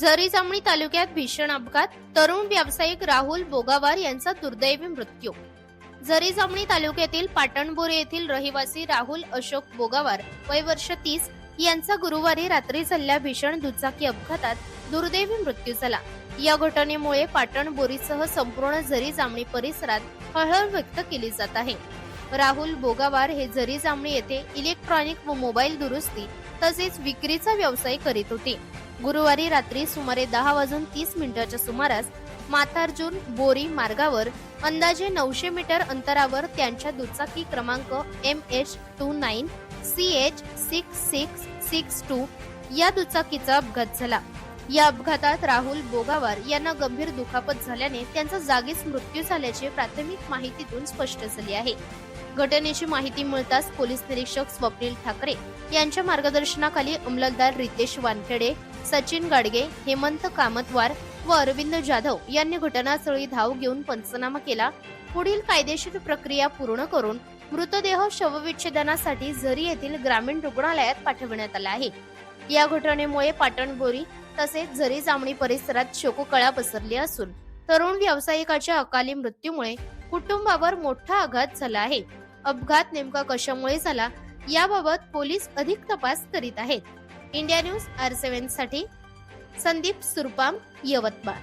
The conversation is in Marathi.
झरी जामणी तालुक्यात भीषण अपघात तरुण व्यावसायिक राहुल बोगावार यांचा दुर्दैवी मृत्यू. झरी जामणी तालुक्यातील पाटणबोरे येथील रहिवासी राहुल अशोक बोगावार वय वर्ष तीस यांचा गुरुवारी रात्री झालेल्या भीषण दुचाकी अपघातात दुर्दैवी मृत्यू झाला. या घटनेमुळे पाटणबोरीसह संपूर्ण झरी जामणी परिसरात हळहळ व्यक्त केली जात आहे. राहुल बोगावार हे झरी जामणी येथे इलेक्ट्रॉनिक व मोबाईल दुरुस्ती तसेच विक्रीचा व्यवसाय करीत होते. गुरुवारी रात्री सुमारे दहा वाजून तीस मिनिटाच्या सुमारास मातार्जुन बोरी मार्गावर अंदाजे नऊशे मीटर अंतरावर त्यांच्या दुचाकी क्रमांक M H two nine C H six six six two या दुचाकीचा अपघात झाला. या अपघातात राहुल बोगावार यांना गंभीर दुखापत झाल्याने त्यांचा जागीच मृत्यू झाल्याचे प्राथमिक माहितीतून स्पष्ट झाले आहे. घटनेची माहिती मिळताच पोलीस निरीक्षक स्वप्नील ठाकरे यांच्या मार्गदर्शनाखाली अंमलदार रितेश वानखेडे सचिन गाडगे हेमंत कामतवार व अरविंद जाधव यांनी घटनास्थळी धाव घेऊन पंचनामा केला. पुढील कायदेशीर प्रक्रिया पूर्ण करून मृतदेह शवविच्छेदनासाठी झरी येथील ग्रामीण रुग्णालयात पाठविण्यात आला आहे. या घटनेमुळे पाटणबोरी तसेच झरी जामणी परिसरात शोककळा पसरली असून तरुण व्यावसायिकाच्या अकाली मृत्यूमुळे कुटुंबावर मोठा आघात झाला आहे. अपघात नेमका कशामुळे झाला याबाबत पोलीस अधिक तपास करीत आहेत. इंडिया न्यूज आर सेव्हनसाठी संदीप सुरपाम यवतमाळ.